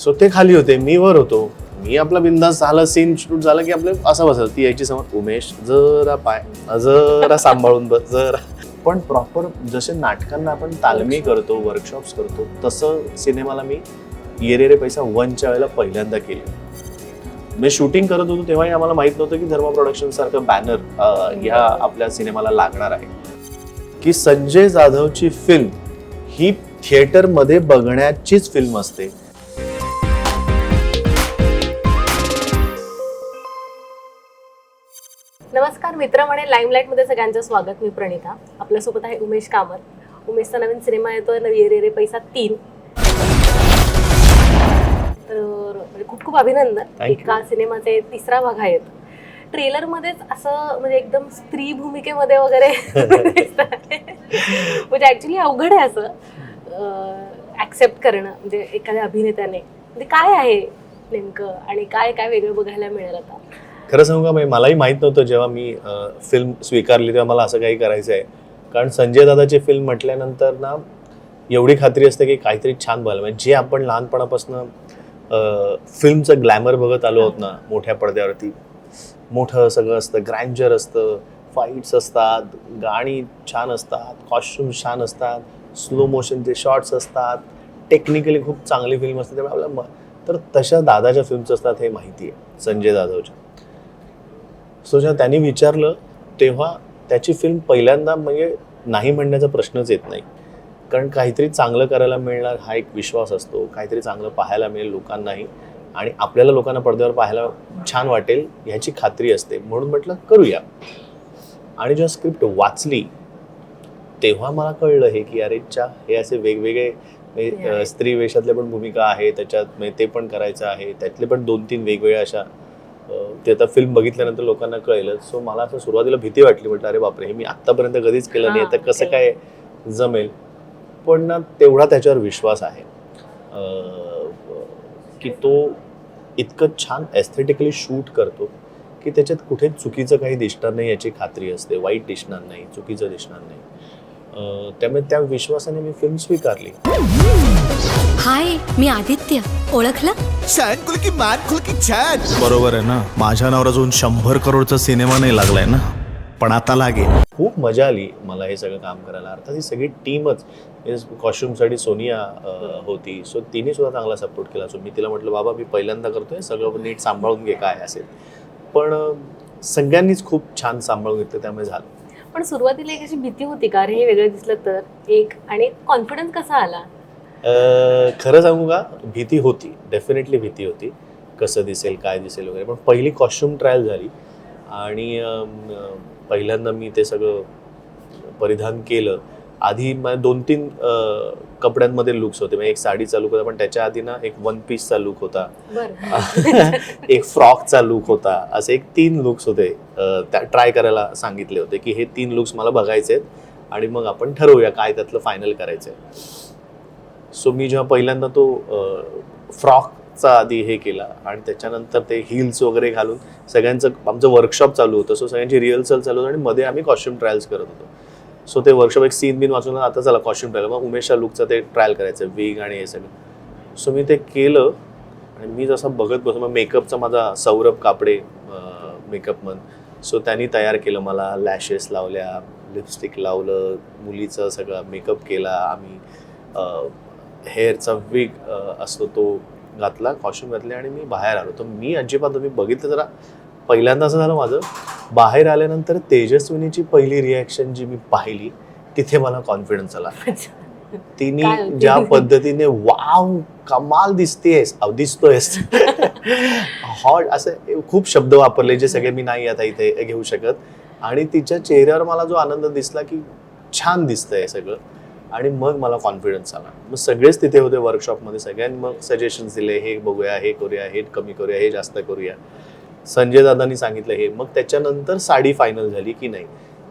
So ते खाली होते. मी वर होतो. मी आपला बिंदास झाला सीन शूट झाला की आपलं असं बसायचं. ती यायची समोर उमेश जरा पाय जरा सांभाळून बस जरा. पण प्रॉपर जसे नाटकांना आपण तालमी करतो वर्कशॉप्स करतो तसं सिनेमाला मी ये रे रे पैसा वनच्या वेळेला पहिल्यांदा केली. मी शूटिंग करत होतो तेव्हाही आम्हाला माहीत नव्हतं की धर्मा प्रोडक्शन सारखं बॅनर ह्या आपल्या सिनेमाला लागणार आहे. की संजय जाधवची फिल्म ही थिएटरमध्ये बघण्याचीच फिल्म असते. नमस्कार मित्र म्हणे लाईमलाईटमध्ये सगळ्यांचं स्वागत. मी प्रणिता. आपल्यासोबत आहे उमेश कामत. उमेशचा नवीन सिनेमा येतोय नवी रे रे पैसा तीन. तर म्हणजे खूप खूप अभिनंदन. Thank you. एका सिनेमाचे तिसरा भाग आहेत ट्रेलर मध्येच असं म्हणजे एकदम स्त्री भूमिकेमध्ये वगैरे दिसतंय. म्हणजे ऍक्च्युली अवघड आहे असं ऍक्सेप्ट करणं म्हणजे एखाद्या अभिनेत्याने. म्हणजे काय आहे नेमकं आणि काय काय वेगळं बघायला मिळेल आता? खरं सांगू का म्हणजे मलाही माहीत नव्हतं जेव्हा मी फिल्म स्वीकारली तेव्हा मला असं काही करायचं आहे कारण संजय दादाची फिल्म म्हटल्यानंतर ना एवढी खात्री असते की काहीतरी छान बघायला म्हणजे जे आपण लहानपणापासून फिल्मचं ग्लॅमर बघत आलो आहोत ना मोठ्या पडद्यावरती. मोठं सगळं असतं ग्रँजर असतं फाईट्स असतात गाणी छान असतात कॉस्ट्युम्स छान असतात स्लो मोशनचे शॉट्स असतात. टेक्निकली खूप चांगली फिल्म असते त्यामुळे आपल्याला म- तर तशा दादाच्या फिल्म्स असतात हे माहिती आहे संजय जाधवच्या सो जेव्हा त्यांनी विचारलं तेव्हा त्याची फिल्म पहिल्यांदा म्हणजे नाही म्हणण्याचा प्रश्नच येत नाही. कारण काहीतरी चांगलं करायला मिळणार हा एक विश्वास असतो काहीतरी चांगलं पाहायला मिळेल लोकांनाही आणि आपल्याला लोकांना पडद्यावर पाहायला छान वाटेल ह्याची खात्री असते. म्हणून म्हटलं करूया. आणि जेव्हा स्क्रिप्ट वाचली तेव्हा मला कळलं हे की अरे च्या हे असे वेगवेगळे स्त्री वेशातल्या पण भूमिका आहे त्याच्यात म्हणजे ते पण करायचं आहे त्यातले पण दोन तीन वेगवेगळ्या अशा ते आता फिल्म बघितल्यानंतर लोकांना कळलं सो मला असं सुरुवातीला भीती वाटली म्हटलं अरे बापरे हे मी आत्तापर्यंत कधीच केलं नाही तर कसं. काय जमेल? पण ना तेवढा त्याच्यावर विश्वास आहे. की तो इतकं छान एस्थेटिकली शूट करतो की त्याच्यात कुठेच चुकीचं काही दिसणार नाही याची खात्री असते. वाईट दिसणार नाही चुकीचं दिसणार नाही. त्यामुळे त्या विश्वासाने मी फिल्म स्वीकारली. हाय मी आदित्य. ओळखलं? छान खुल की मान खुल की छान. बरोबर आहे ना? माझ्या नावावर अजून शंभर करोडचा सिनेमा नाही लागलाय ना? पण आता लागेल. खूप मजा आली मला हे सगळं काम करायला. अर्थात ही सगळी टीमच कॉस्ट्युमसाठी सोनिया अं, होती. सो तिने सुद्धा चांगला सपोर्ट केला. सो मी तिला म्हटलं बाबा मी पहिल्यांदा करतोय. सगळं नीट सांभाळून घे काय असेल. पण अं, सगळ्यांनीच खूप छान सांभाळून घेतलं त्यामुळे झालं. पण सुरुवातीला एक अशी भीती होती का? अरे हे वेगळं दिसलं तर? एक. आणि कॉन्फिडन्स कसा आला? खरं सांगू का? भीती होती. डेफिनेटली भीती होती. कसं दिसेल काय दिसेल वगैरे. पण पहिली कॉस्ट्युम ट्रायल झाली. आणि पहिल्यांदा मी ते सगळं परिधान केलं. आधी मा- दोन तीन कपड्यांमध्ये लुक्स होते. म्हणजे एक साडीचा लुक होता पण त्याच्या आधी ना एक वन पीसचा लुक होता. एक फ्रॉकचा लुक होता. असे एक तीन लुक्स होते. त्या ट्राय करायला सांगितले होते की हे तीन लुक्स मला बघायचे आहेत आणि मग आपण ठरवूया काय त्यातलं फायनल करायचं आहे सो मी जेव्हा पहिल्यांदा तो फ्रॉकचा आधी हे केला आणि त्याच्यानंतर ते हिल्स वगैरे घालून सगळ्यांचं आमचं वर्कशॉप चालू होतं. सो सगळ्यांची रिहर्सल चालू होतं आणि मध्ये आम्ही कॉस्ट्युम ट्रायल्स करत होतो. सो ते वर्कशॉप एक सीन बिन वाचून आता चला कॉस्ट्युम ट्रायल मग उमेशा लुकचं ते ट्रायल करायचं विग आणि हे सगळं. सो मी ते केलं आणि मी जसं बघत बसतो मग मेकअपचा माझा Saurabh Kapade makeup man. So त्यांनी तयार केलं मला लॅशेस लावल्या लिपस्टिक लावलं मुलीचं सगळं मेकअप केला आम्ही. हेअरचा विग असतो तो घातला कॉस्ट्युम घातले आणि मी बाहेर आलो. तर मी अजिबात मी बघितलं जरा पहिल्यांदा असं झालं माझं बाहेर आल्यानंतर तेजस्विनीची पहिली रिॲक्शन जी मी पाहिली तिथे मला कॉन्फिडन्स आला. तिने? ज्या पद्धतीने वाव कमाल दिसतेस अव दिसतोयस. हॉट असं खूप शब्द वापरले जे सगळे मी नाही आता इथे घेऊ शकत. आणि तिच्या चेहऱ्यावर मला जो आनंद दिसला की छान दिसतंय सगळं. आणि मग मला कॉन्फिडन्स आला. मग सगळेच तिथे होते वर्कशॉपमध्ये सगळ्यांनी मग सजेशन्स दिले हे बघूया हे करूया हे कमी करूया हे जास्त करूया. संजय दादांनी सांगितलं हे. मग त्याच्यानंतर साडी फायनल झाली की नाही?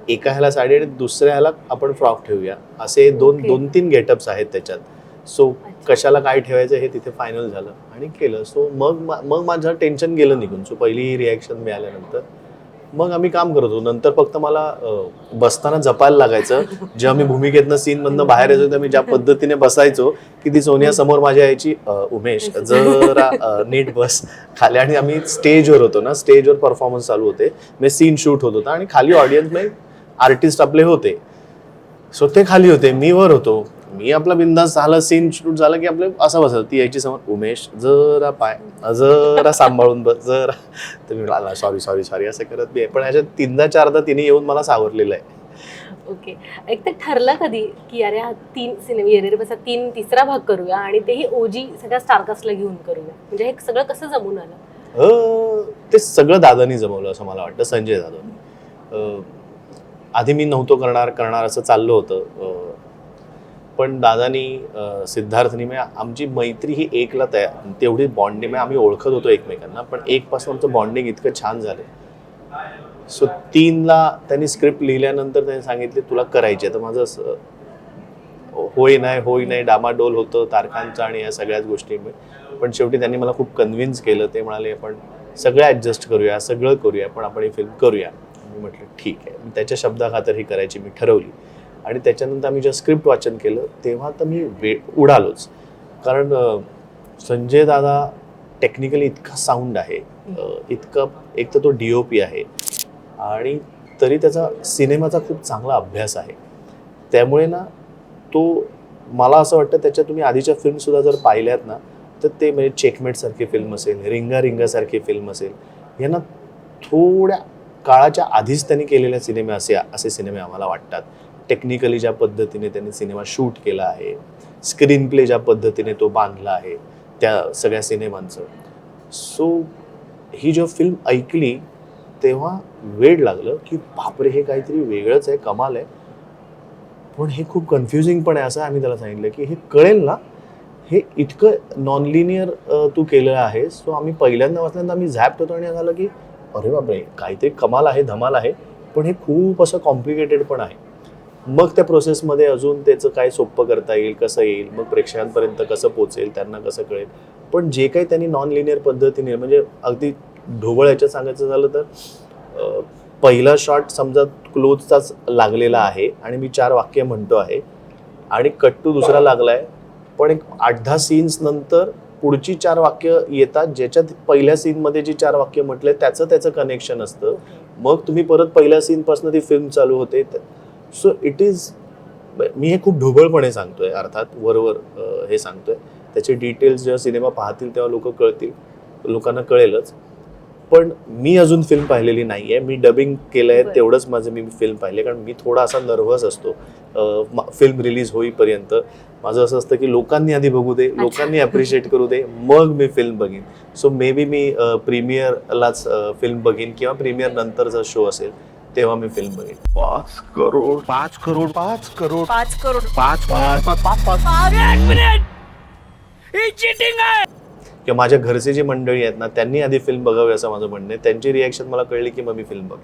एका ह्याला साडी आणि दुसऱ्या ह्याला आपण फ्रॉक ठेवूया. असे दोन Okay. दोन तीन गेटअप्स आहेत त्याच्यात. सो कशाला काय ठेवायचं हे तिथे फायनल झालं आणि केलं. सो मग मग माझं टेन्शन गेलं निघून. सो पहिली ही रिॲक्शन मिळाल्यानंतर. मग आम्ही काम करत होतो. नंतर फक्त मला बसताना जपायला लागायचं. जेव्हा मी भूमिकेतनं सीन मधनं बाहेर यायचो तेव्हा मी ज्या पद्धतीने बसायचो की ती सोनिया समोर माझ्या यायची उमेश जरा नीट बस. खाली आणि आम्ही स्टेजवर होतो ना स्टेजवर परफॉर्मन्स चालू होते. मी सीन शूट होत होता आणि खाली ऑडियन्समध्ये आर्टिस्ट आपले होते. सो ते खाली होते. मी वर होतो. मी आपला बिंदास झालं सीन शूट झालं की आपलं असं बसत. ती यायची समोर उमेश जरा पाय जरा सांभाळून बस जरा. तर मी म्हणाला सॉरी सॉरी सॉरी असं करत मी पण ह्याच्यात तीनदा चारदा तिने येऊन मला सावरलेलं आहे. ओके. एक तर ठरलं कधी की अरे हा तीन सिनेमा येरे बसा तीन तिसरा भाग करूया आणि तेही ओजी सगळ्या स्टारकास्टला घेऊन करूया. म्हणजे हे सगळं कसं जमून आलं? ते सगळं दादानी जमवलं असं मला वाटतं संजय अं, आधी मी नव्हतो करणार करणार असं चाललं होतं. पण दादानी सिद्धार्थनी म्हणजे आमची मैत्री ही एकला तयार तेवढी बॉन्डिंग म्हणजे आम्ही ओळखत होतो एकमेकांना पण एकपासून आमचं बॉन्डिंग इतकं छान झालं सो तीनला त्यांनी स्क्रिप्ट लिहिल्यानंतर त्यांनी सांगितले तुला करायची आहे. तर माझं असं होय नाही होय नाही डामाडोल होतं तारखांचं आणि या सगळ्याच गोष्टी. पण शेवटी त्यांनी मला खूप कन्व्हिन्स केलं ते म्हणाले आपण सगळं ॲडजस्ट करूया सगळं करूया पण आपण ही फिल्म करूया. मी म्हटलं ठीक आहे. त्याच्या शब्दाखातर ही करायची मी ठरवली. आणि त्याच्यानंतर आम्ही जेव्हा स्क्रिप्ट वाचन केलं तेव्हा तर मी वे उडालोच. कारण संजय दादा टेक्निकली इतका साऊंड आहे इतकं एक तर तो डी ओ पी आहे आणि तरी त्याचा सिनेमाचा खूप चांगला अभ्यास आहे. त्यामुळे ना तो मला असं वाटतं त्याच्या तुम्ही आधीच्या फिल्मसुद्धा जर पाहिल्यात ना तर ते म्हणजे चेकमेटसारखी फिल्म असेल रिंगा रिंगासारखी फिल्म असेल यांना थोड्या काळाच्या आधीच त्यांनी केलेल्या सिनेमे असे असे सिनेमे आम्हाला वाटतात. टेक्निकली ज्या पद्धतीने त्यांनी सिनेमा शूट केला आहे स्क्रीन प्ले ज्या पद्धतीने तो बांधला आहे त्या सगळ्या सिनेमांचं. सो ही जेव्हा फिल्म ऐकली तेव्हा वेळ लागलं की बापरे हे काहीतरी वेगळंच आहे कमाल आहे. पण हे खूप कन्फ्युजिंग पण आहे असं आम्ही त्याला सांगितलं की हे कळेल ना हे इतकं नॉन लिनियर तू केलं आहे सो आम्ही पहिल्यांदा वाचल्यानंतर आम्ही झॅप्ट होतो आणि झालं की अरे बापरे काहीतरी कमाल आहे धमाल आहे पण हे खूप असं कॉम्प्लिकेटेड पण आहे. मग त्या प्रोसेसमध्ये अजून त्याचं काय सोपं करता येईल कसं येईल मग प्रेक्षकांपर्यंत कसं पोचेल त्यांना कसं कळेल. पण जे काही त्यांनी नॉन लिनियर पद्धतीने म्हणजे अगदी ढोबळ याच्यात सांगायचं झालं तर पहिला शॉट समजा क्लोजचाच लागलेला आहे आणि मी चार वाक्य म्हणतो आहे आणि कट्टू दुसरा लागलाय पण एक आठ दहा सीन्स नंतर पुढची चार वाक्य येतात ज्याच्यात पहिल्या सीनमध्ये जी चार वाक्य म्हटले त्याचं त्याचं कनेक्शन असतं. मग तुम्ही परत पहिल्या सीनपासून ती फिल्म चालू होते सो इट इज मी हे खूप ढोबळपणे सांगतोय अर्थात वरवर हे सांगतोय. त्याचे डिटेल्स जेव्हा सिनेमा पाहतील तेव्हा लोक कळतील लोकांना कळेलच. पण मी अजून फिल्म पाहिलेली नाही आहे मी डबिंग केलं आहे. तेवढंच माझं मी फिल्म पाहिले कारण मी थोडा असा नर्वस असतो फिल्म रिलीज होईपर्यंत. माझं असं असतं की लोकांनी आधी बघू दे लोकांनी अप्रिशिएट करू दे मग मी फिल्म बघीन. सो मे बी मी प्रीमियरलाच फिल्म बघीन किंवा प्रीमियर नंतरचा शो असेल. तेव्हा मी फिल्म बघेन पाच करोड. पाच करोड. पाच करोड. पाच करोड. पाच पाच पाच पाच पाच. अरे एक मिनिट ही चिटिंग आहे! किंवा माझ्या घरचे जी मंडळी आहेत ना त्यांनी आधी फिल्म बघावी असं माझं म्हणणं आहे. त्यांची रिॲक्शन मला कळली की मग मी फिल्म बघ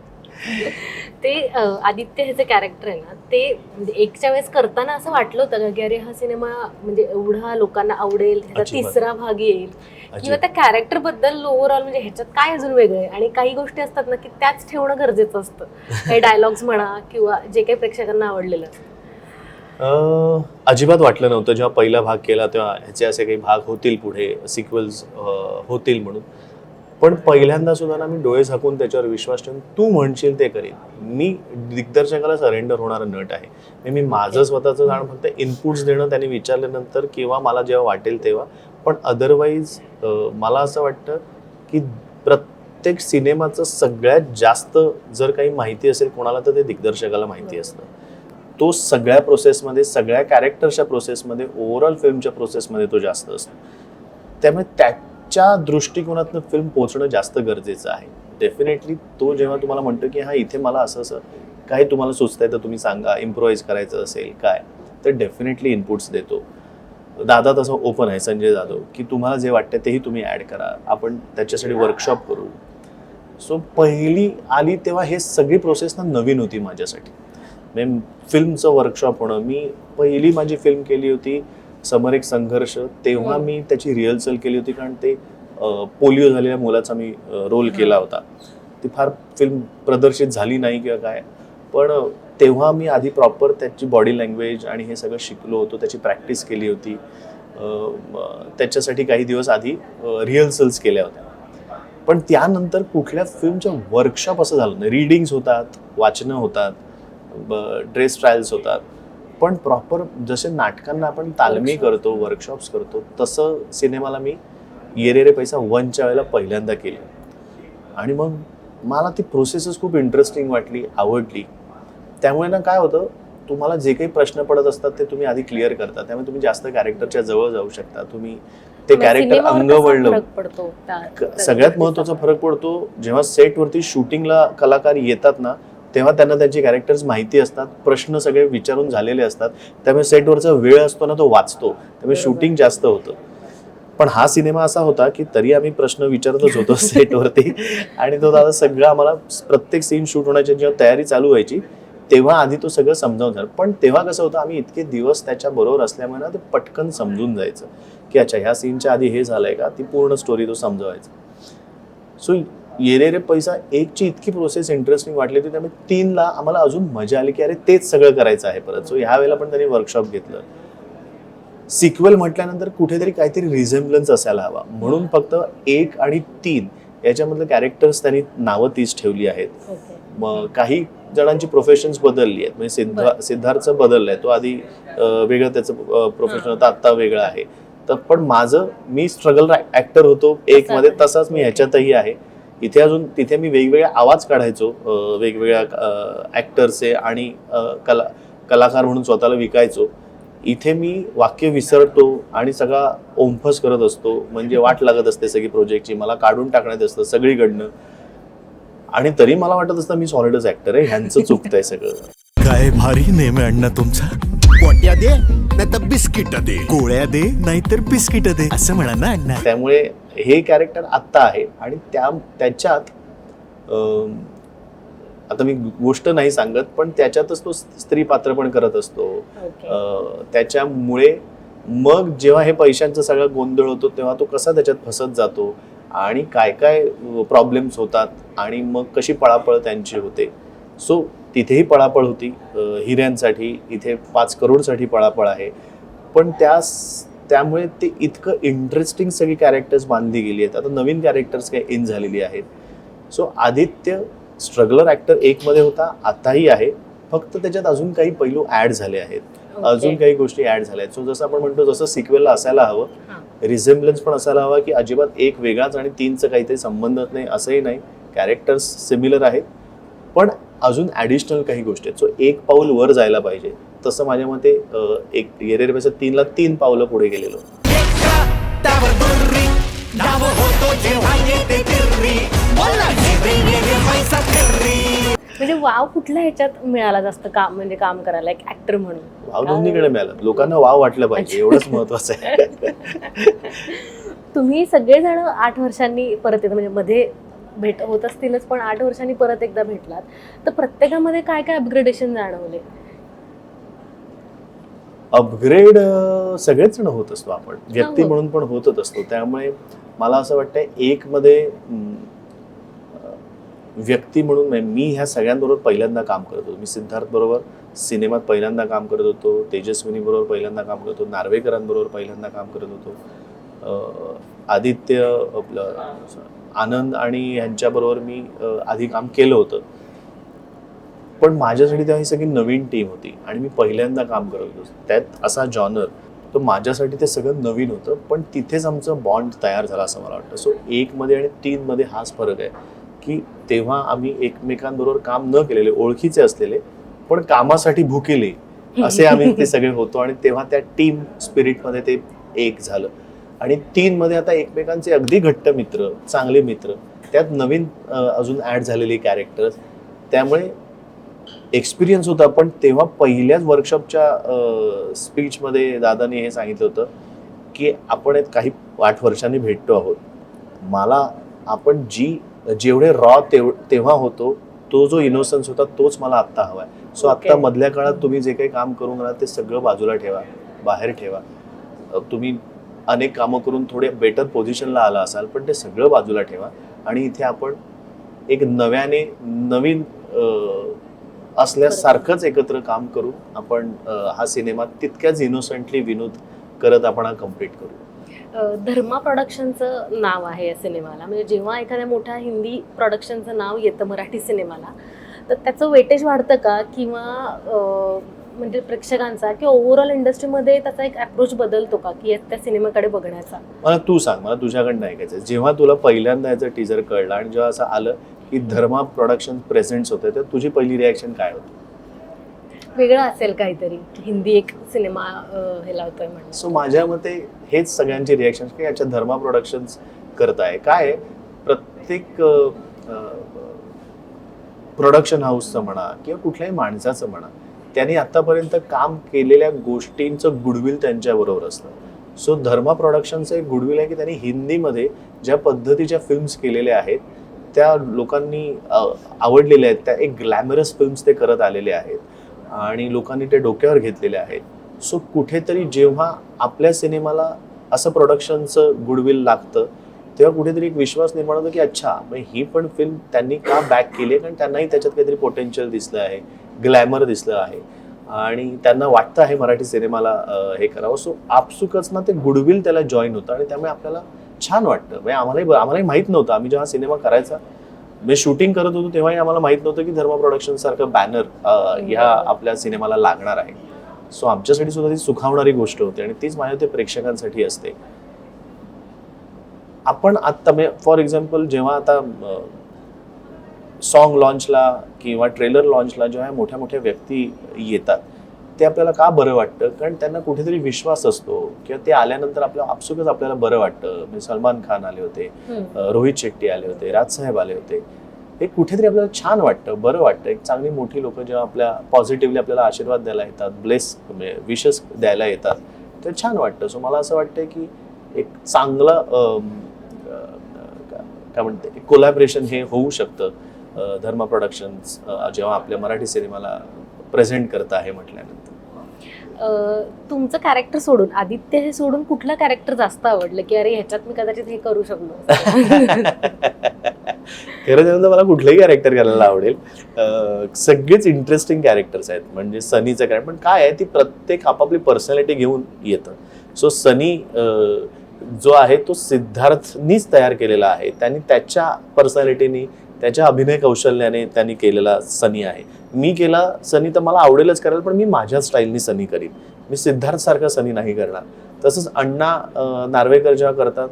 ते अं, आदित्य हे जे कॅरेक्टर आहे ना ते म्हणजे एकच्या वेळेस करताना असं वाटलं होतं का की अरे हा सिनेमा म्हणजे एवढा लोकांना आवडेल ह्याचा अजिबात. तिसरा भाग येईल. किंवा. त्या कॅरेक्टरबद्दल ओव्हरऑल म्हणजे ह्याच्यात काय अजून वेगळं आहे? आणि काही गोष्टी असतात ना की त्याच ठेवणं गरजेचं असतं. काही डायलॉग्स म्हणा किंवा जे काही प्रेक्षकांना आवडलेलं अजिबात वाटलं नव्हतं. जेव्हा पहिला भाग केला तेव्हा ह्याचे असे काही भाग होतील पुढे सिक्वल्स होतील म्हणून. पण पहिल्यांदा सुद्धा ना मी डोळे झाकून त्याच्यावर विश्वास ठेवून तू म्हणशील ते करेन. मी दिग्दर्शकाला सरेंडर होणारा नट आहे. मी माझं स्वतःचं जाणं फक्त इनपुट्स देणं त्यांनी विचारल्यानंतर किंवा मला जेव्हा वाटेल तेव्हा पण अदरवाईज मला असं वाटतं की प्रत्येक सिनेमाचं सगळ्यात जास्त जर काही माहिती असेल कोणाला तर ते दिग्दर्शकाला माहिती असतं. तो सगळ्या प्रोसेसमध्ये सगळ्या कॅरेक्टरच्या प्रोसेसमध्ये ओव्हरऑल फिल्मच्या प्रोसेसमध्ये तो जास्त असतो. त्यामुळे त्याच्या दृष्टिकोनातनं फिल्म पोहोचणं जास्त गरजेचं आहे. डेफिनेटली तो जेव्हा तुम्हाला म्हणतो की हा इथे मला असं असं काही तुम्हाला सुचतंय तर तुम्ही सांगा इम्प्रोवाईज करायचं असेल काय? तर डेफिनेटली इनपुट्स देतो. दादा तसं ओपन आहे संजय जाधव. की तुम्हाला जे वाटतं तेही तुम्ही ॲड करा. आपण त्याच्यासाठी वर्कशॉप करू. सो पहिली आली तेव्हा हे सगळी प्रोसेस ना नवीन होती माझ्यासाठी. म्हणजे फिल्मचं वर्कशॉप होणं. मी पहिली माझी फिल्म केली होती समर एक संघर्ष. तेव्हा मी त्याची रिहर्सल केली होती कारण ते पोलिओ झालेल्या मुलाचा मी रोल केला होता. ती फार फिल्म प्रदर्शित झाली नाही किंवा काय. पण तेव्हा मी आधी प्रॉपर त्याची बॉडी लँग्वेज आणि हे सगळं शिकलो होतो त्याची प्रॅक्टिस केली होती. त्याच्यासाठी काही दिवस आधी रिहर्सल्स केल्या होत्या. पण त्यानंतर कुठल्या फिल्मच्या वर्कशॉप असं झालं नाही. रिडिंग्स होतात वाचनं होतात ड्रेस ट्रायल्स होतात. पण प्रॉपर जसे नाटकांना आपण तालमी करतो वर्कशॉप्स करतो तसं सिनेमाला मी येरे रे पैसा वनच्या वेळेला पहिल्यांदा केली. आणि मग मला ती प्रोसेसच खूप इंटरेस्टिंग वाटली आवडली. त्यामुळे ना काय होतं तुम्हाला जे काही प्रश्न पडत असतात ते तुम्ही आधी क्लिअर करता. त्यामुळे तुम्ही जास्त कॅरेक्टरच्या जवळ जाऊ शकता. तुम्ही ते कॅरेक्टर अंग वळलं सगळ्यात? महत्त्वाचा फरक पडतो जेव्हा सेटवरती शूटिंगला कलाकार येतात ना तेव्हा त्यांना त्यांचे कॅरेक्टर्स माहिती असतात प्रश्न सगळे विचारून झालेले असतात. त्यामुळे सेटवरचा वेळ असतो ना तो वाचतो. त्यामुळे. शूटिंग जास्त होतं. पण हा सिनेमा असा होता की तरी आम्ही प्रश्न विचारतच होतो सेटवरती आणि तो दादा सगळं आम्हाला प्रत्येक सीन शूट होण्याची जेव्हा तयारी चालू व्हायची तेव्हा आधी तो सगळं समजावून पण तेव्हा कसं होतं आम्ही इतके दिवस त्याच्या बरोबर असल्यामुळे ना ते पटकन समजून जायचं की अच्छा ह्या सीनच्या आधी हे झालंय का? ती पूर्ण स्टोरी तो समजवायचा. सो येरे रे पैसा एकची इतकी प्रोसेस इंटरेस्टिंग वाटली होती त्यामुळे तीनला आम्हाला अजून मजा आली की अरे तेच सगळं करायचं आहे परत. सो ह्या वेळेला पण त्यांनी वर्कशॉप घेतलं. सिक्वेल म्हटल्यानंतर कुठेतरी काहीतरी रिझेम्बलन्स असायला हवा. म्हणून फक्त एक आणि तीन याच्यामधलं कॅरेक्टर्स त्यांनी नावं तीच ठेवली आहेत. मग काही जणांची प्रोफेशन्स बदलली आहेत. म्हणजे सिद्धा बरं. सिद्धार्थचं बदललंय तो आधी वेगळं त्याचं प्रोफेशन होतं. आत्ता वेगळं आहे. तर पण माझं मी स्ट्रगल ऍक्टर होतो एक मध्ये. आहे. तसाच मी ह्याच्यातही आहे. इथे अजून तिथे मी वेगवेगळे आवाज काढायचो. वेगवेगळ्या ऍक्टरचे आणि कला कलाकार म्हणून स्वतःला विकायचो. इथे मी वाक्य विसरतो आणि सगळा ओंफस करत असतो. म्हणजे वाट लागत असते सगळी प्रोजेक्टची मला काढून टाकण्यात असतं सगळीकडनं. आणि तरी मला वाटत असतं मी सॉलिडच ऍक्टर आहे ह्यांचं चुकतंय सगळं. काय भारी नेम आहे अण्णा तुमचा? पोट्या दे नाही तर बिस्किट दे. गोळ्या दे नाहीतर बिस्किट दे असं म्हणा ना अण्णा? त्यामुळे हे कॅरेक्टर आत्ता आहे आणि त्या त्याच्यात अं, आता मी गोष्ट नाही सांगत पण त्याच्यातच तो स्त्री पात्र पण करत असतो. ओके. अं, त्याच्यामुळे मग जेव्हा हे पैशांचा सगळा गोंधळ होतो तेव्हा तो कसा त्याच्यात फसत जातो? आणि काय काय प्रॉब्लेम्स होतात आणि मग कशी पळापळ त्यांची होते. सो तिथेही पळापळ होती. हिऱ्यांसाठी इथे पाच करोडसाठी पळापळ आहे. पण त्या त्यामुळे ते इतकं इंटरेस्टिंग सगळी कॅरेक्टर्स बांधली गेली आहेत. आता नवीन कॅरेक्टर्स काही इन झालेली आहेत. सो आदित्य स्ट्रगलर ॲक्टर एकमध्ये होता आताही आहे. फक्त त्याच्यात अजून काही पैलू ऍड झाले आहेत. अजून काही गोष्टी ऍड झाल्या आहेत. सो जसं आपण म्हणतो जसं सिक्वेलला असायला हवं. रिझेम्बलन्स पण असायला हवा की अजिबात एक वेगळाच आणि तीनचं काहीतरी संबंधच नाही असंही नाही. कॅरेक्टर्स सिमिलर आहेत. पण अजून ॲडिशनल काही गोष्टी आहेत. सो एक पाऊल वर जायला पाहिजे. तसं माझ्या मते एक येरेपेक्षा तीनला तीन पावलं पुढे गेलेलो होतो. म्हणजे वाव कुठल्या ह्याच्यात मिळाला जास्त काम म्हणजे काम करायला एक ऍक्टर म्हणून? वाव दोन्हीकडे मिळालं. लोकांना वाव वाटलं पाहिजे एवढंच महत्वाचं आहे. तुम्ही सगळेजण आठ वर्षांनी परत येतं म्हणजे मध्ये भेट होत असतीलच पण आठ वर्षांनी परत एकदा भेटलात. तर प्रत्येकामध्ये काय काय अपग्रेडेशन जाणवले? अपग्रेड सगळेच जण होत असतो आपण. व्यक्ती हो. म्हणून पण होतच असतो. त्यामुळे मला असं वाटतंय एक मध्ये व्यक्ती म्हणून नाही मी ह्या सगळ्यांबरोबर पहिल्यांदा काम करत होतो. मी सिद्धार्थ बरोबर सिनेमात पहिल्यांदा काम करत होतो तेजस्विनी बरोबर पहिल्यांदा काम करत होतो नार्वेकरांबरोबर पहिल्यांदा काम करत होतो. आदित्य आपलं आनंद आणि ह्यांच्याबरोबर मी आधी काम केलं होतं. पण माझ्यासाठी तेव्हा ही सगळी नवीन टीम होती आणि मी पहिल्यांदा काम करत होतो. त्यात असा जॉनर तर माझ्यासाठी ते सगळं नवीन होतं पण तिथेच आमचं बॉन्ड तयार झाला असं मला वाटतं. सो एकमध्ये आणि तीनमध्ये हाच फरक आहे. की तेव्हा आम्ही एकमेकांबरोबर काम न केलेले ओळखीचे असलेले पण कामासाठी भुकेले असे आम्ही ते सगळे होतो आणि तेव्हा त्या टीम स्पिरिटमध्ये ते एक झालं. आणि तीन मध्ये आता एकमेकांचे अगदी घट्ट मित्र चांगले मित्र त्यात नवीन अजून ऍड झालेले कॅरेक्टर्स त्यामुळे एक्सपिरियन्स होता पण तेव्हा पहिल्याच वर्कशॉपच्या स्पीचमध्ये दादाने हे सांगितलं होतं की आपण काही आठ वर्षांनी भेटतो आहोत. मला आपण जी जेवढे रॉ तेव तेव्हा होतो तो जो इनोसन्स होता तोच मला आत्ता हवाय सो आत्ता. मधल्या काळात तुम्ही जे काही काम करून राहिला ते सगळं बाजूला ठेवा बाहेर ठेवा. तुम्ही अनेक कामं करून थोडे बेटर पोझिशनला आला असाल पण ते सगळं बाजूला ठेवा. आणि इथे आपण एक नव्याने नवीन असल्यासारखंच एकत्र काम करू आपण हा सिनेमा तितक्याच इनोसंटली विनोद करत आपण हा कंप्लीट करू. धर्मा प्रोडक्शनचं नाव आहे या सिनेमाला. म्हणजे जेव्हा एखाद्या मोठ्या हिंदी प्रोडक्शनचं नाव येतं मराठी सिनेमाला तर त्याचं वेटेज वाढतं का? किंवा म्हणजे प्रेक्षकांचा किंवा ओव्हरऑल इंडस्ट्रीमध्ये त्याचा एक अप्रोच बदलतो का? की त्या सिनेमाकडे बघण्याचा. मला तू सांग मला तुझ्याकडनं ऐकायचं जेव्हा तुला पहिल्यांदा याचं टीजर कळलं आणि जेव्हा असं आलं की धर्मा प्रोडक्शन प्रेझेंट्स होते तर तुझी पहिली रिॲक्शन काय होती? वेगळं असेल काहीतरी. हिंदी एक सिनेमा हे लावतोय म्हणून. सो माझ्या मते हेच सगळ्यांची रिॲक्शन की याच्या धर्मा प्रोडक्शन्स करत आहे. काय प्रत्येक प्रोडक्शन हाऊसचं म्हणा किंवा कुठल्याही माणसाचं म्हणा त्यांनी आतापर्यंत काम केलेल्या गोष्टींचं गुडविल त्यांच्याबरोबर असतं. सो धर्मा प्रोडक्शनचं एक गुडविल आहे की त्यांनी हिंदीमध्ये ज्या पद्धतीच्या फिल्म्स केलेल्या आहेत त्या लोकांनी आवडलेल्या आहेत त्या एक ग्लॅमरस फिल्म्स ते करत आलेले आहेत. आणि लोकांनी ते डोक्यावर घेतलेले आहेत. सो कुठेतरी जेव्हा आपल्या सिनेमाला असं प्रोडक्शनचं गुडविल लागतं तेव्हा कुठेतरी एक विश्वास निर्माण होतो की अच्छा मग ही पण फिल्म त्यांनी का बॅक केली आहे? कारण त्यांनाही त्याच्यात काहीतरी पोटेन्शियल दिसलं आहे ग्लॅमर दिसलं आहे. आणि त्यांना वाटतं आहे मराठी सिनेमाला हे करावं. सो आपसुकच ना ते गुडविल त्याला जॉईन होतं आणि त्यामुळे आपल्याला छान वाटतं. म्हणजे आम्हालाही आम्हालाही माहीत नव्हतं. आम्ही जेव्हा सिनेमा करायचा म्हणजे शूटिंग करत होतो तेव्हाही आम्हाला माहीत नव्हतं की धर्मा प्रोडक्शन सारखं बॅनर ह्या आपल्या सिनेमाला लागणार आहे. सो आमच्यासाठी सुद्धा ती सुखावणारी गोष्ट होती आणि तीच माझ्या ते प्रेक्षकांसाठी असते. आपण आत्ता म्हणजे फॉर एक्झाम्पल जेव्हा आता सॉन्ग लॉन्चला किंवा ट्रेलर लॉन्चला जेव्हा मोठ्या मोठ्या व्यक्ती येतात ते आपल्याला का बरं वाटतं? कारण त्यांना कुठेतरी विश्वास असतो. किंवा ते आल्यानंतर आपल्या आपसुकच आपल्याला बरं वाटतं. म्हणजे सलमान खान आले होते रोहित शेट्टी आले होते राजसाहेब आले होते. हे कुठेतरी आपल्याला छान वाटतं बरं वाटतं. एक चांगली मोठी लोक जेव्हा आपल्या पॉझिटिव्हली आपल्याला आशीर्वाद द्यायला येतात ब्लेस म्हणजे विशेष द्यायला येतात ते छान वाटतं. सो मला असं वाटतं की एक चांगलं काय म्हणते कोलॅबरेशन हे होऊ शकतं धर्मा प्रोडक्शन्स जेव्हा आपल्या मराठी सिनेमाला प्रेझेंट करत आहे म्हटल्यानंतर. तुमचं कॅरेक्टर सोडून आदित्य हे सोडून कुठलं कॅरेक्टर जास्त आवडलं? की अरे ह्याच्यात मी कदाचित हे करू शकलो. खरं तर मला कुठलंही कॅरेक्टर करायला आवडेल. सगळेच इंटरेस्टिंग कॅरेक्टर्स आहेत. म्हणजे सनीचं कॅरेक्टर पण काय आहे ती प्रत्येक आपापली पर्सनॅलिटी घेऊन येतं. सो सनी जो आहे तो सिद्धार्थनीच तयार केलेला आहे. त्यांनी त्याच्या पर्सनॅलिटीनी त्याच्या अभिनय कौशल्याने त्यांनी केलेला सनी आहे. मी केला सनी तर मला आवडेलच करायला पण मी माझ्या स्टाईलनी सनी करीन. मी सिद्धार्थसारखा सनी नाही करणार. तसंच अण्णा नार्वेकर जेव्हा करतात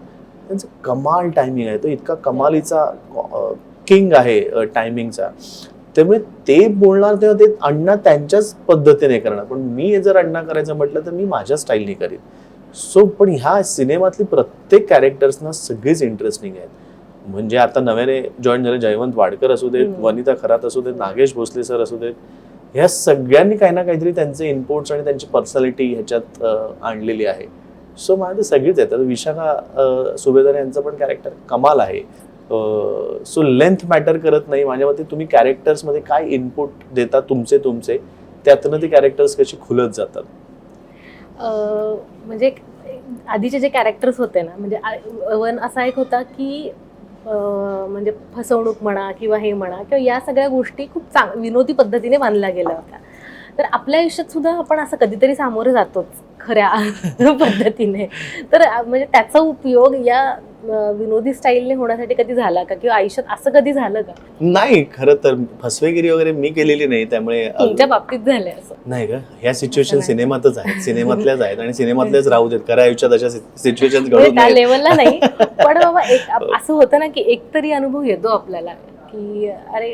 त्यांचं कमाल टायमिंग आहे. तो इतका कमालीचा किंग आहे टायमिंगचा त्यामुळे ते बोलणार तेव्हा ते अण्णा त्यांच्याच पद्धतीने करणार. पण मी जर अण्णा करायचं म्हटलं तर मी माझ्या स्टाईलने करीन. सो पण ह्या सिनेमातली प्रत्येक कॅरेक्टर्सना सगळीच इंटरेस्टिंग आहेत. म्हणजे आता नव्याने जॉईन झाले जयवंत वाडकर असू देत. वनिता खरात असू देत नागेश भोसले सर असू देत ह्या सगळ्यांनी काही ना काहीतरी त्यांचे इनपुट्स आणि त्यांची पर्सनॅलिटी ह्याच्यात आणलेली आहे. सो मला ते सगळीच आता विशाखा सुभेदार यांचं पण कॅरेक्टर कमाल आहे. सो लेंथ मॅटर करत नाही. माझ्या मते तुम्ही कॅरेक्टर्समध्ये काय इनपुट देता तुमचे तुमचे त्यातनं ते कॅरेक्टर्स कशी खुलत जातात? म्हणजे आधीचे जे कॅरेक्टर्स होते ना म्हणजे वन असा एक होता की म्हणजे फसवणूक म्हणा किंवा हे म्हणा किंवा या सगळ्या गोष्टी खूप चांग विनोदी पद्धतीने बांधल्या गेल्या होत्या. तर आपल्या आयुष्यात सुद्धा आपण असं कधीतरी सामोरं जातोच खऱ्या पद्धतीने. तर म्हणजे त्याचा उपयोग या विनोदी स्टाईलने होण्यासाठी कधी झाला का? किंवा आयुष्यात असं कधी झालं का? नाही खरं तर फसवेगिरी वगैरे मी केलेली नाही त्यामुळे तुमच्या बाबतीत झालंय असं. नाही का ह्या सिच्युएशन. सिनेमातच आहेत सिनेमातल्याच आहेत आणि सिनेमातल्याच राहू देत खऱ्या आयुष्यात अशा सिच्युएशन म्हणजे घडून त्या. लेवलला नाही. पण बाबा एक असं होतं ना की एक तरी अनुभव येतो आपल्याला की अरे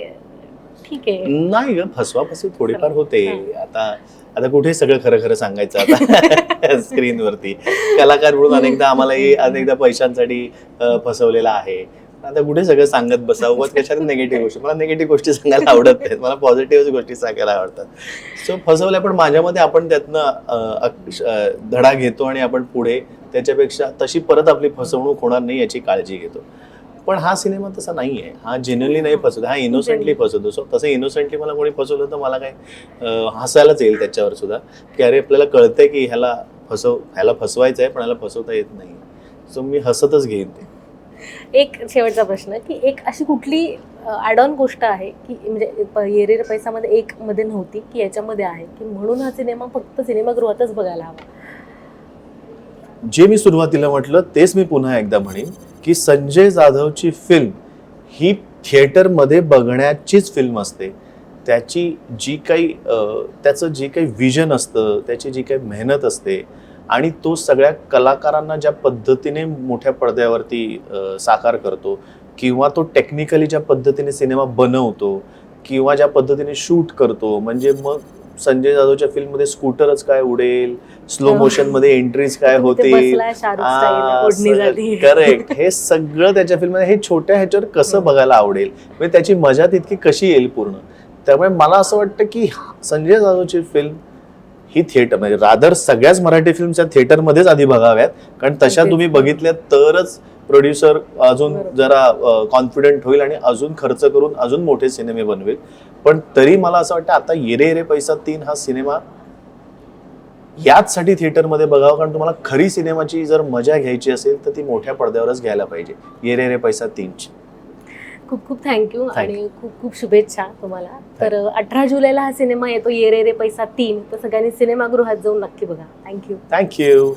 ठीक आहे. नाही ग फसवा फसवी थोडीफार होते. आता आता कुठे सगळं खरं खरं सांगायचं आता स्क्रीनवरती. कलाकार म्हणून अनेकदा आम्हालाही अनेकदा पैशांसाठी फसवलेला आहे. आता कुठे सगळं सांगत बसा उगाच कशाने निगेटिव्ह गोष्टी? मला निगेटिव्ह गोष्टी सांगायला आवडत नाहीत. मला पॉझिटिव्ह गोष्टी सांगायला आवडतात. सो फसवल्या पण माझ्यामध्ये आपण त्यातनं धडा घेतो आणि आपण पुढे त्याच्यापेक्षा तशी परत आपली फसवणूक होणार नाही याची काळजी घेतो. पण हा सिनेमा तसा नाही आहे हा जेन्युअनली नाही फसवतो हा इनोसेंटली फसवतो. सो तसं इनोसेंटली मला कोणी फसवलं तर मला काय अं, हसायलाच येईल त्याच्यावर सुद्धा. की अरे आपल्याला कळतंय की ह्याला फसव ह्याला फसवायचं आहे पण ह्याला फसवता येत नाही. सो मी हसतच घेईन ते. एक शेवटचा प्रश्न की एक अशी कुठली ॲड ऑन गोष्ट आहे की म्हणजे प- ये रे रे पैसामध्ये एक मध्ये नव्हती की याच्यामध्ये आहे की म्हणून हा सिनेमा फक्त सिनेमागृहातच बघायला हवा? जे मी सुरुवातीला म्हटलं तेच मी पुन्हा एकदा म्हणेन. की संजय जाधवची फिल्म ही थिएटरमध्ये बघण्याचीच फिल्म असते. त्याची जी काही त्याचं जे काही विजन असतं त्याची जी काही मेहनत असते आणि तो सगळ्या कलाकारांना ज्या पद्धतीने मोठ्या पडद्यावरती साकार करतो किंवा तो टेक्निकली ज्या पद्धतीने सिनेमा बनवतो किंवा ज्या पद्धतीने शूट करतो म्हणजे मग संजय जाधवच्या फिल्ममध्ये स्कूटरच काय उडेल? स्लो मोशनमध्ये एंट्रीज काय होतील? करेक्ट हे सगळं त्याच्या फिल्ममध्ये हे छोट्या ह्याच्यावर कसं बघायला आवडेल? म्हणजे त्याची मजा तितकी कशी येईल पूर्ण? त्यामुळे मला असं वाटतं की संजय जाधवची फिल्म ही थिएटर म्हणजे रादर सगळ्याच मराठी फिल्मच्या थिएटरमध्येच आधी बघाव्यात. कारण तशा. तुम्ही बघितल्या तरच प्रोड्युसर अजून. जरा कॉन्फिडंट होईल आणि अजून खर्च करून अजून मोठे सिनेमे बनवेल. पण तरी मला असं वाटतं आता येरे येरे पैसा तीन हा सिनेमा याचसाठी थिएटरमध्ये बघावा कारण तुम्हाला खरी सिनेमाची जर मजा घ्यायची असेल तर ती मोठ्या पडद्यावरच घ्यायला पाहिजे. येरे रे पैसा तीनची. खूप खूप थँक्यू आणि खूप खूप शुभेच्छा तुम्हाला. तर अठरा जुलैला हा सिनेमा येतो ये रे रे पैसा तीन. तर सगळ्यांनी सिनेमागृहात जाऊन नक्की बघा. Thank you thank you